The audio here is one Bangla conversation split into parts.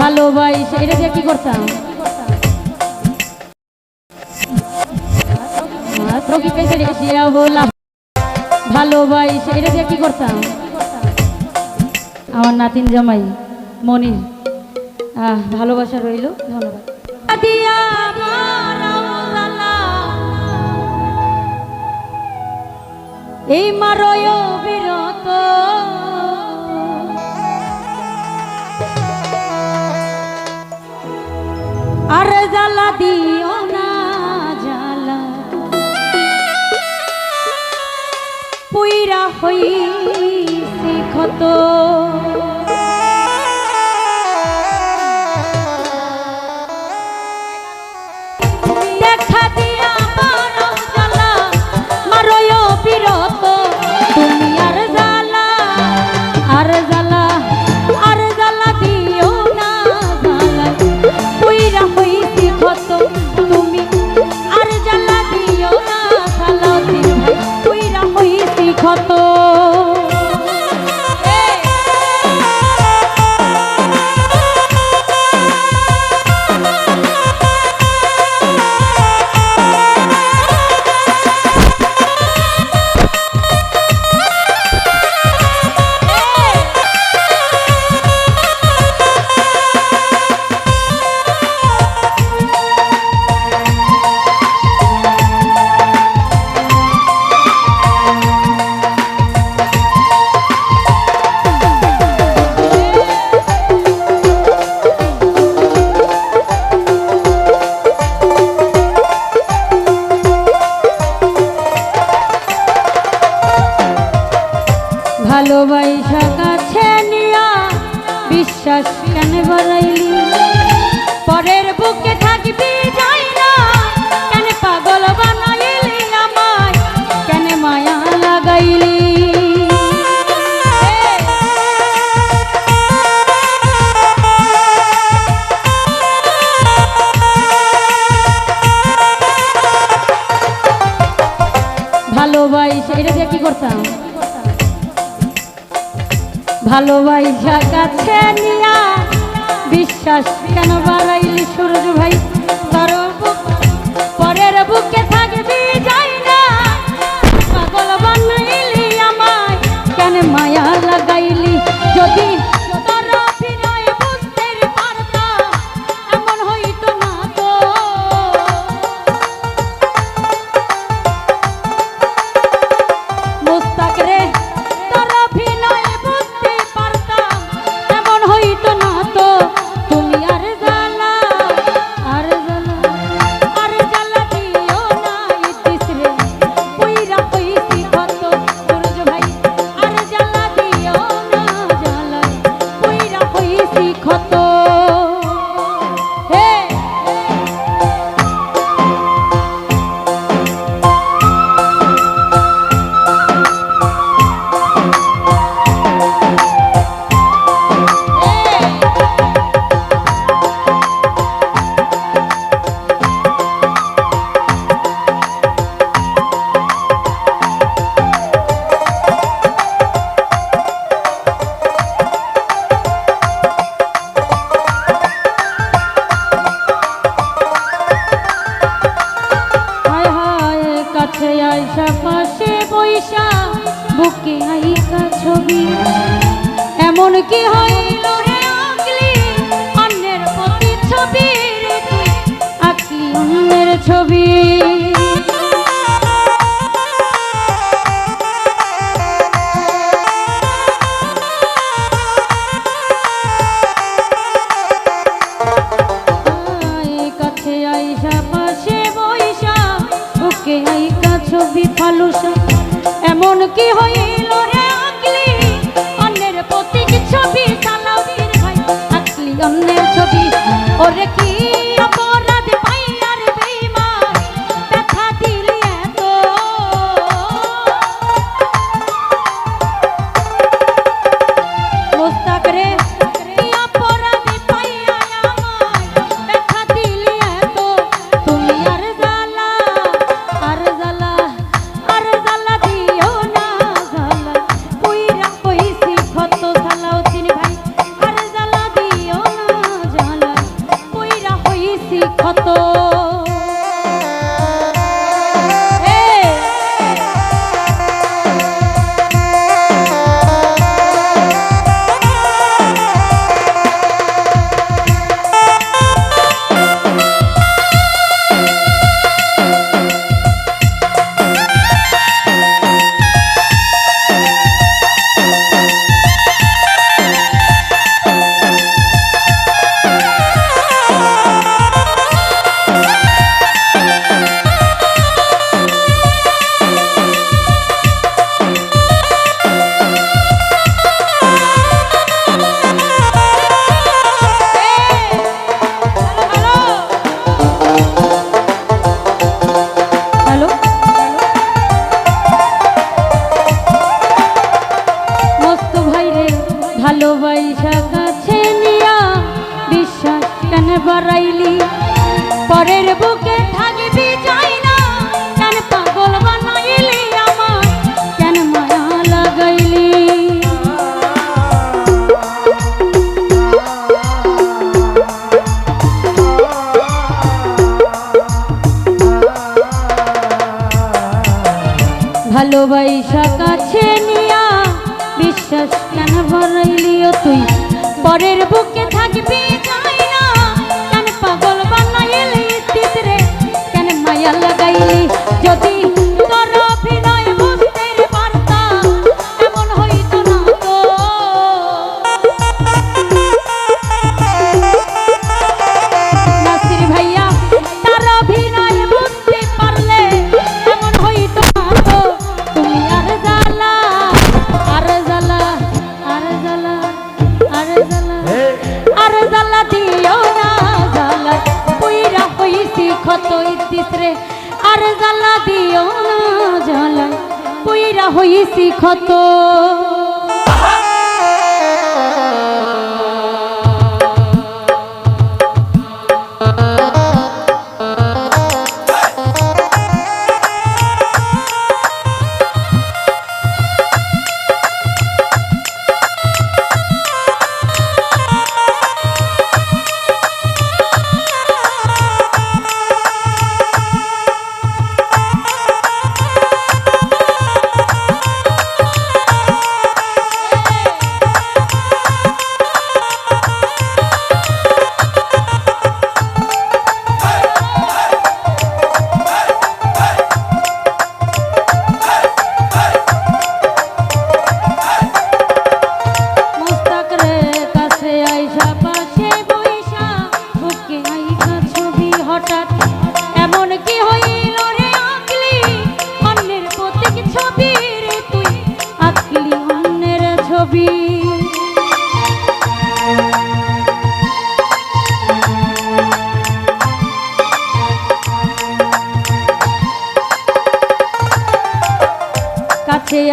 ভালোবাসে এটা দিয়ে কি করতাম? ভালোবাসে এটা দিয়ে কি করতাম? আমার নাতিন জামাই, মনির। ভালোবাসা রইল, ধন্যবাদ। এই মারয় বিরত আর জ্বালা দিও না জ্বালা। পুইরা হই ক্ষত। বিশ্বাস কেন বলাইলি? পরের বুকে থাকবি ভালোবাসা কাছে নিয়া বিশ্বাস কেন বাড়াইলি সুরজ ভাই? নায়িকা ছবি। এমন কি হইল রে আঁকলি অন্যের প্রতি ছবি আঁকলি অন্যের ছবি। ছবি ফালুসা। এমন কি হয়ে ক্ষত কেন ভরাইলিও তুই। পরের বুকে থাকবি না কেন পাগল বানাইলি তিতরে? কেন মায়া লাগাইলি? যদি ইতিসরে আর জ্বালা দিও না জ্বালা পুইরা হইছি ক্ষত।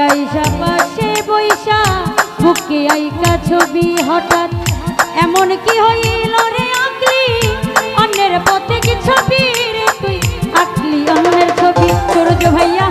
আইসা পাশে বৈশা, বুকে আইকা ছবি হঠাৎ। এমন কি হইল রে আঁকলি অন্যের পথে কি ছবি রে তুই? আঁকলি অন্যের ছবি। সূর্য ভাইয়া